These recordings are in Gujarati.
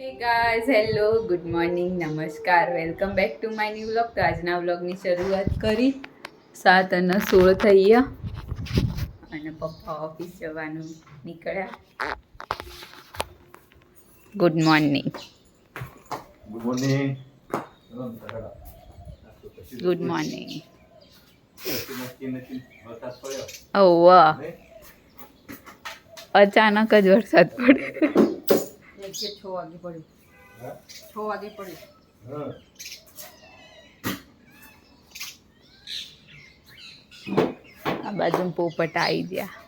Hey guys hello good morning નમસ્કાર welcome back to my new vlog તો આજના વ્લોગની શરૂઆત કરી. સાત અને સોળ થઈ ગયા. અને પપ્પા ઓફિસ જવાનું નીકળ્યા. Good morning good morning good morning ઓ વાહ. અચાનક જ વરસાદ પડ્યો. એક છ વાગે પડ્યું. હા? છ વાગે પડ્યું. આ બાજુ પોપટ આવી ગયા.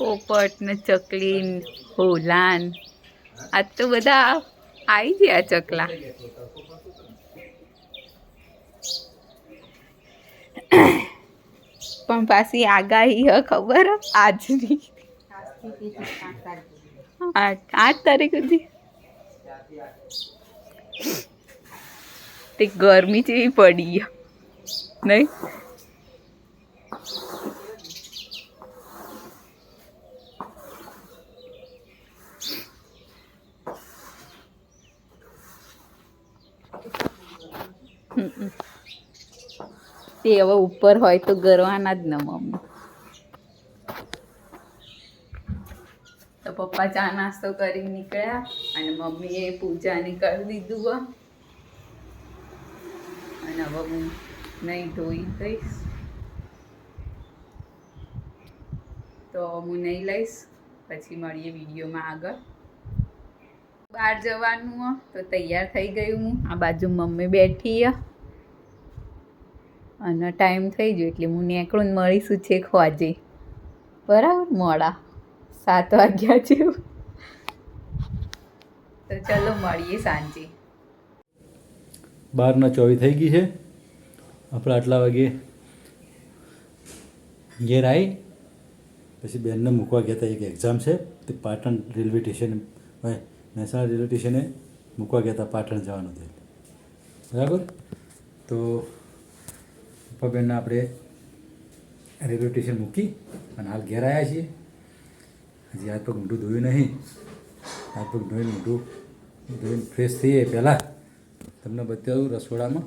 પોપટ ને ચકલી ને હોલાન આજ તો બધા આવી ગયા ચકલા. પણ પાછી આગાહી હ ખબર? આજની. આઠ તારીખ સુધી. તે ગરમી જેવી પડી. નહીં? તે હવે ઉપર હોય તો ગરવાના જ ન, મમ્મી. તો પપ્પા ચા નાસ્તો કરી નીકળ્યા અને મમ્મીએ પૂજાને કરી દીધું અને હવે હું નહીં ધોઈ દઈશ. તો હું નહીં લઈશ, પછી મળીએ વિડીયોમાં આગળ. બહાર જવાનું તો તૈયાર થઈ ગયું હું. આ બાજુ મમ્મી બેઠી અને ટાઈમ થઈ ગયો એટલે હું નીકળું ને મળીશું છેક હોજે. બરાબર? મોડા. સાત વાગ્યા જેવું તો ચલો મળીએ સાંજે. બારના ચોવી થઈ ગઈ છે. આપણે આટલા વાગે ઘેર આવી પછી બેનને મૂકવા ગયા હતા એક એક્ઝામ છે. તે Patan railway station Mehsana railway સ્ટેશને મૂકવા ગયા હતા પાટણ જવાનું હતું બરાબર? તો પપ્પા આપણે રેલવે સ્ટેશન મૂકી અને હાલ ઘેર આવ્યા છીએ. હજી હાથ પગ મોઢું ધોયું નહીં. હાથ પગ ધોઈને મોઢું ધોઈને ફ્રેશ થઈએ પહેલાં. તમને બતાવું રસોડામાં.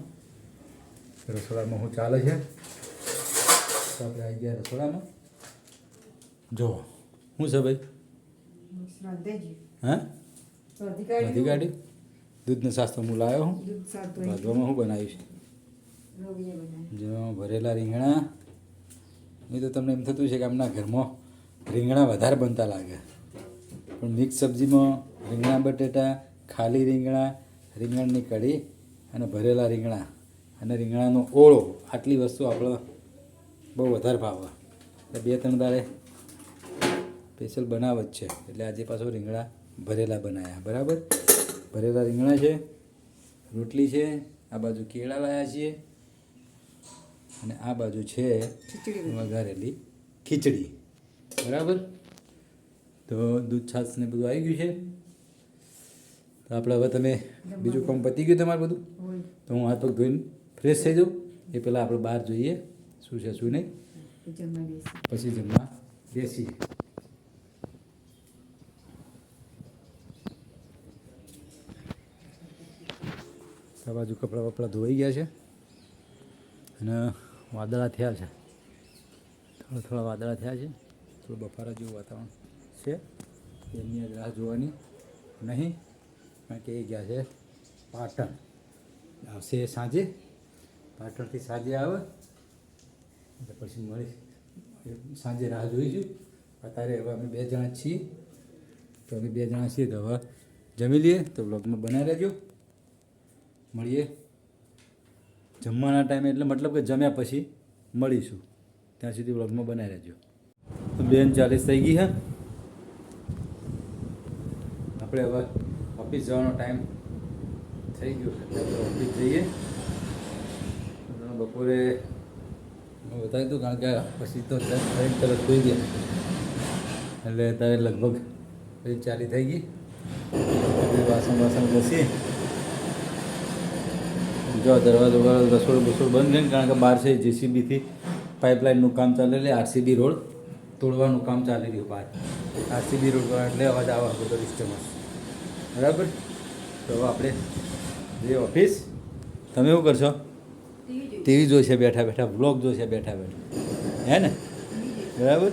રસોડામાં શું ચાલે છે? તો આપણે આવી ગયા રસોડામાં. જો શું છે ભાઈ? હા? બધી ગાડી. દૂધનો શાસ્ત્ર હું લાવ્યો હું. હું રાંધવામાં શું બનાવ્યું છે જેમાં ભરેલા રીંગણા. એ તો તમને એમ થતું છે કે આમના ઘરમાં રીંગણા વધારે બનતા લાગે. પણ મિક્સ સબ્જીમાં રીંગણા, બટેટા, ખાલી રીંગણા, રીંગણની કઢી અને ભરેલા રીંગણા. અને રીંગણાનો ઓળો, આટલી વસ્તુ આપણે બહુ વધારે ભાવે એટલે બે ત્રણ દાડે સ્પેશિયલ બનાવ જ છે. એટલે આજે પાછો રીંગણા ભરેલા બનાવ્યા બરાબર? ભરેલા રીંગણા છે, રોટલી છે, આ બાજુ કેળા લાવ્યા છીએ. અને આ બાજુ છે વઘારેલી ખીચડી. બરાબર? તો દૂધ છાશ ને બધું આવી ગયું છે. તો આપણે હવે તમે બીજું કામ પતી ગયું તમારું બધું? તો હું હાથ પગ ધોઈને ફ્રેશ થઈ જાઉં. એ પહેલાં આપણે બહાર જોઈએ શું છે શું નહીં. પછી જમવા બેસીએ. આ બાજુ કપડાં વપડા ધોઈ ગયા છે. અને વાદળા થયા છે. થોડા થોડા વાદળા થયા છે. થોડું બફારા જેવું વાતાવરણ છે. આજ રાહ જોવાની નહીં, કારણ કે એ ગયા છે પાટણ. આવશે સાંજે. પાટણથી સાંજે આવે. એટલે પછી મળી સાંજે રાહ જોઈશું. અત્યારે હવે અમે બે જણા છીએ. તો અમે બે જણા છીએ તો હવે જમી લઈએ. તો બ્લોગમાં બનાવી રહેજો મળીએ. જમવાના ટાઈમે એટલે મતલબ કે જમ્યા પછી મળીશું. ત્યાં સુધી વ્લોગમાં બનાવી રહેજો. બેન ચાલીસ થઈ ગઈ હા. આપણે હવે ઓફિસ જવાનો ટાઈમ થઈ ગયો છે. ઓફિસ જઈએ. બપોરે બતાવી દઉં કારણ કે પછી તો તરત જોઈ ગયા. એટલે ત્યારે લગભગ પછી ચાલી થઈ ગઈ. વાસણ વાસણ ઘસી જો દરવાજો રસોડ બસોડ બંધ છે કારણ કે બહાર છે જેસીબીથી પાઇપલાઇનનું કામ ચાલે એટલે આરસીબી રોડ તોડવાનું કામ ચાલી રહ્યું બહાર. આરસીબી રોડ પર એટલે અવાજ આવે બધો ડિસ્ટર્બન્સ બરાબર? તો આપણે જે ઓફિસ તમે શું કરશો? ટીવી જોશે બેઠા બેઠા બ્લોગ જોશે બેઠા બેઠા. હે ને? બરાબર?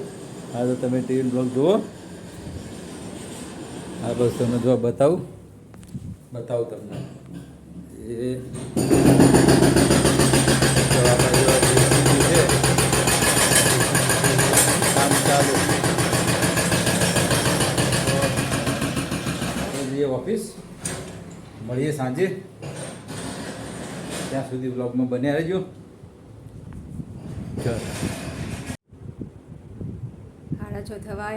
હા તો તમે ટીવી બ્લોગ જુઓ. હા બસ તમને જો બતાવું. બતાવું તમને. ઓફિસ મળીએ સાંજે. ત્યાં સુધી બ્લોગમાં બન્યા રહેજો. સાડા છ થવા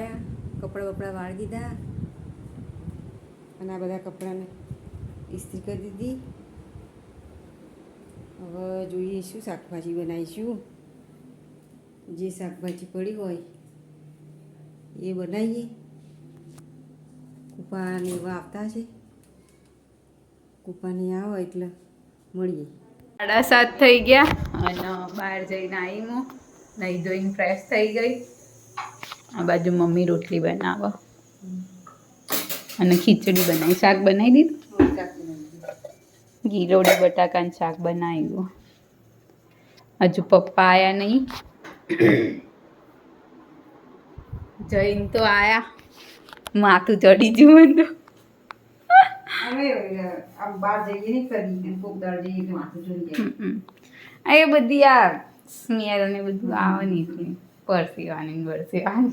કપડાં બપડા વાળી દીધા. અને આ બધા કપડાને ઇસ્ત્રી કરી દીધી. હવે જોઈએ શું શાકભાજી બનાવીશું. જે શાકભાજી પડી હોય એ બનાવીએ. કૂપાને એવા આવતા છે. કૂપાની આવો એટલે મળીએ. સાડા સાત થઈ ગયા અને બહાર જઈને આવી હું નહીં ધોઈને ફ્રેશ થઈ ગઈ. આ બાજુ મમ્મી રોટલી બનાવો. અને ખીચડી બનાવી. શાક બનાવી દીધું? ગીરોડી બટાકાનું શાક બનાવ્યું. હજુ પપ્પા આવ્યા નહીં. જઈને તો આયા. માથું ચડી મને તો એ બધી આ સ્મેલ ને બધું આવે છે પરસેવાની ને બસ કરતા આમ.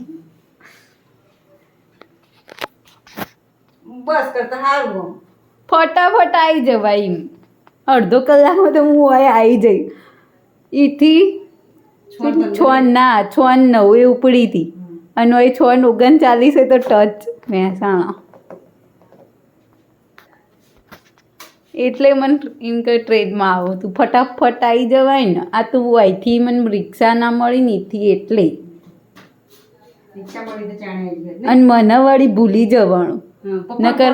ફટાફટ આવી જવાય એમ. અડધો કલાકમાં તો હું અહીં આવી જઈ. એથી છ ના છ નવ એ ઉપડી હતી. અને હવે છ ઓગણચાલીસે તો ટચ મહેસાણા. એટલે મને એમ કે ટ્રેનમાં આવો તું. ફટાફટ આવી જવાય ને. આ તું અહીંથી મને રિક્ષા ના મળી ને એથી એટલે. અને મને વળી ભૂલી જવાનું. નકર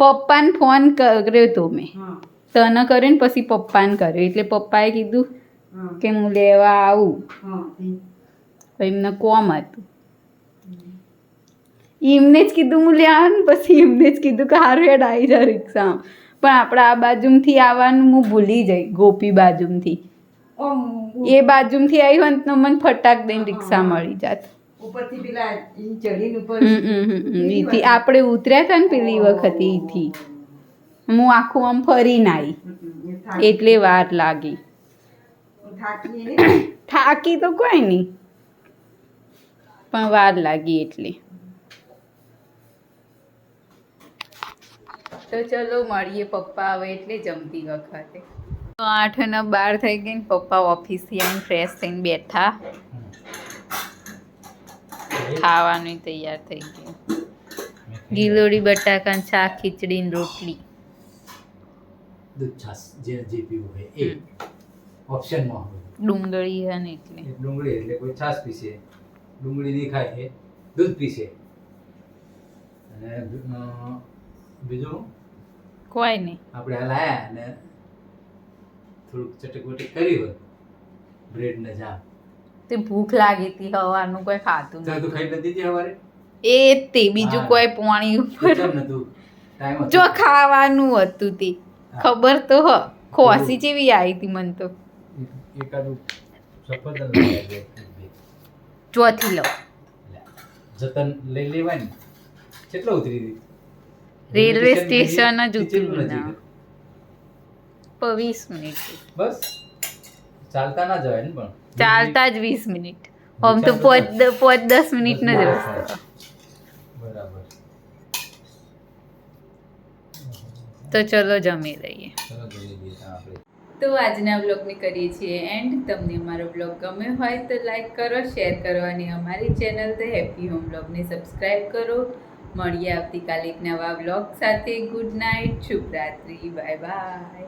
પપ્પાને ફોન કર્યો તો મેં. તને કર્યો ને પછી પપ્પાને કર્યો. એટલે પપ્પાએ કીધું કે હું લેવા આવું. એમને કોમ હતું. એમને જ કીધું હું લેવા ને પછી એમને જ કીધું કે હારું હેડ આવી જા રિક્ષા પણ આપણે આ બાજુમથી આવવાનું હું ભૂલી જઈ ગોપી બાજુમથી. એ બાજુમથી આવી હોય તો મને ફટાક દઈને રિક્ષા મળી જાત. ઉપરથી પેલા ઈ ચડીને ઉપર. ઈથી આપણે ઉતર્યા હતા ને પેલી વખત ઈથી. હું આખું આમ ફરીને આવી એટલે વાર લાગી. થાકી તો કોઈ નહીં પણ વાર લાગી એટલે. તો ચલો મળીએ પપ્પા આવે એટલે જમતી વખતે. આઠ ને બાર થઈ ગઈ ને પપ્પા ઓફિસથી આમ ફ્રેશ થઈને બેઠા. ખાવાનું. તૈયાર થઈ ગયું. ગીલોડી બટાકા શાક ખીચડી ને રોટલી. દૂધ છાશ જે જે પીવું હોય એ. ઓપ્શનમાં હોય. ડુંગળી હે ને એટલે ડુંગળી એટલે કોઈ છાસ પીશે ડુંગળી નહીં ખાય દૂધ પીશે અને બીજું? કોઈ નહીં. આપણે હાલ અને થોડુંક ચટક કરી હોય. બ્રેડ ને જામ. તે ભૂખ લાગી હતી હવાનું કોઈ ખાતું ત્યાં તું ખાઈ નથી હવારે? એ તે બીજું કોઈ પોણી ઉપર. કેમ નતું? ટાઈમ હતો. જો ખાવાનું હતું તે. ખબર તો હ. ખોસી જેવી આવી હતી મને તો. ચોથી લો. જતન લઈ લેવાય ને કેટલો ઉતરી હતી રેલવે સ્ટેશન જ ઉતર્યું ના. વીસ મિનિટ. બસ. ચાલતા ના જવાય ને પણ. ચાલતા જ વીસ મિનિટ. આમ તો પોત પોચ દસ મિનિટનો જ રસ્તો. બરાબર. તો ચલો જમી લઈએ. તો આજના બ્લોગને કરીએ છીએ એન્ડ. તમને અમારો બ્લોગ ગમ્યો હોય તો લાઈક કરો શેર કરો અને અમારી ચેનલ ધ હેપી હોમ બ્લોગને સબસ્ક્રાઈબ કરો. મળીએ આવતીકાલે એક નવા બ્લોગ સાથે. ગુડ નાઇટ શુભરાત્રી બાય બાય.